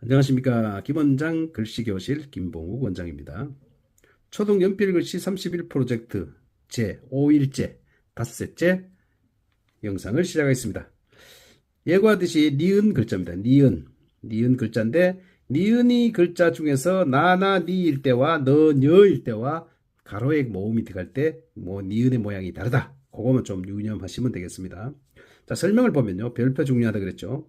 안녕하십니까. 김원장 글씨교실 김봉욱 원장입니다. 초등 연필 글씨 31 프로젝트 제 5일째 닷새째 영상을 시작하겠습니다. 예고하듯이 니은 글자입니다. 니은. 니은 글자인데 니은이 글자 중에서 나나 니일 때와 너 녀일 때와 가로액 모음이 들어갈 때 뭐 니은의 모양이 다르다. 그거만 좀 유념하시면 되겠습니다. 자, 설명을 보면요. 별표 중요하다 그랬죠.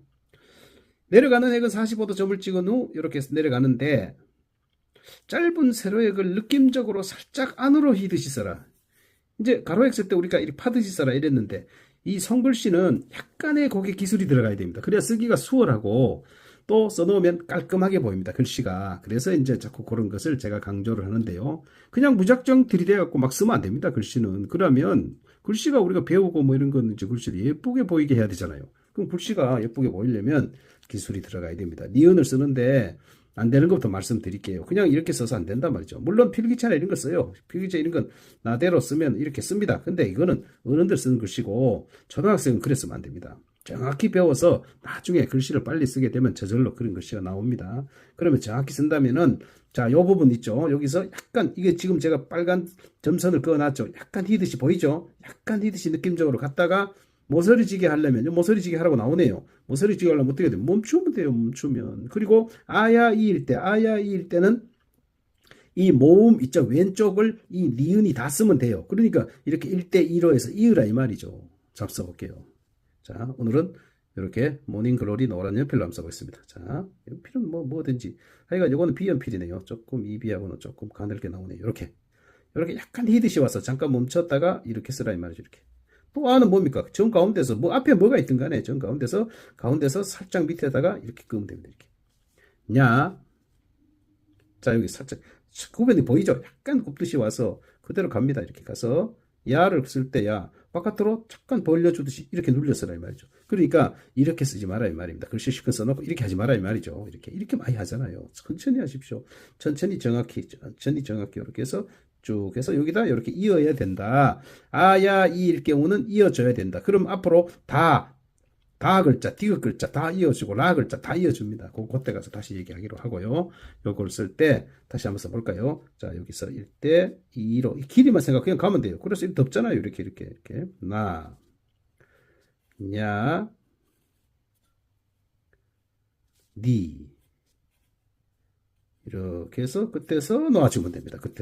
내려가는 핵은 45도 점을 찍은 후 이렇게 내려가는데 짧은 세로액을 느낌적으로 살짝 안으로 휘듯이 써라. 이제 가로액 쓸 때 우리가 이렇게 파듯이 써라 이랬는데 이 손글씨는 약간의 거기에 기술이 들어가야 됩니다. 그래야 쓰기가 수월하고 또 써놓으면 깔끔하게 보입니다. 글씨가. 그래서 이제 자꾸 그런 것을 제가 강조를 하는데요. 그냥 무작정 들이대갖고 막 쓰면 안 됩니다. 글씨는. 그러면 글씨가 우리가 배우고 뭐 이런 거는 이제 글씨를 예쁘게 보이게 해야 되잖아요. 그럼 글씨가 예쁘게 보이려면 기술이 들어가야 됩니다. 니은을 쓰는데 안 되는 것부터 말씀드릴게요. 그냥 이렇게 써서 안 된단 말이죠. 물론 필기체나 이런 거 써요. 필기체 이런 건 나대로 쓰면 이렇게 씁니다. 근데 이거는 어른들 쓰는 글씨고 초등학생은 그래 쓰면 안 됩니다. 정확히 배워서 나중에 글씨를 빨리 쓰게 되면 저절로 그런 글씨가 나옵니다. 그러면 정확히 쓴다면은 자, 요 부분 있죠. 여기서 약간 이게 지금 제가 빨간 점선을 그어놨죠. 약간 히듯이 보이죠? 약간 히듯이 느낌적으로 갔다가 모서리지게 하려면 모서리지게 하라고 나오네요. 모서리지게 하려면 어떻게 돼요? 멈추면 돼요. 멈추면. 그리고 아야 이일 때 아야 이일 때는 이 모음 있죠. 왼쪽을 이 니은이 다 쓰면 돼요. 그러니까 이렇게 1대 1로 해서 이으라 이 말이죠. 잡숴 볼게요. 자, 오늘은 이렇게 모닝글로리 노란 연필로 한번 써보겠습니다. 자, 연필은 뭐 뭐든지 하여간 이거는 비연필이네요. 조금 이비하고는 조금 가늘게 나오네요. 이렇게 이렇게 약간 히듯이 와서 잠깐 멈췄다가 이렇게 쓰라 이 말이죠. 이렇게 또 아는 뭡니까? 정 가운데서 뭐 앞에 뭐가 있든 간에 정 가운데서 가운데서 살짝 밑에다가 이렇게 끄면 됩니다. 이렇게 냐. 자 여기 살짝 구변이 보이죠? 약간 굽듯이 와서 그대로 갑니다. 이렇게 가서 야를 쓸 때 야 바깥으로 잠깐 벌려주듯이 이렇게 눌렸어라 이 말이죠. 그러니까 이렇게 쓰지 마라 이 말입니다. 글씨 실컷 써놓고 이렇게 하지 마라 이 말이죠. 이렇게 이렇게 많이 하잖아요. 천천히 하십시오. 천천히 정확히 천천히 정확히 이렇게 해서 쭉 해서 여기다 이렇게 이어야 된다. 아야 이일 경우는 이어줘야 된다. 그럼 앞으로 다, 다 글자, 디귿 글자 다 이어주고 라 글자 다 이어줍니다. 그, 그때 가서 다시 얘기하기로 하고요. 요걸 쓸 때 다시 한번 써볼까요? 자, 여기서 1대 2로 이 길이만 생각 그냥 가면 돼요. 그래서 이렇게 덥잖아요. 이렇게 이렇게 이렇게 나, 냐, 니 이렇게 해서 끝에서 놓아주면 됩니다. 끝에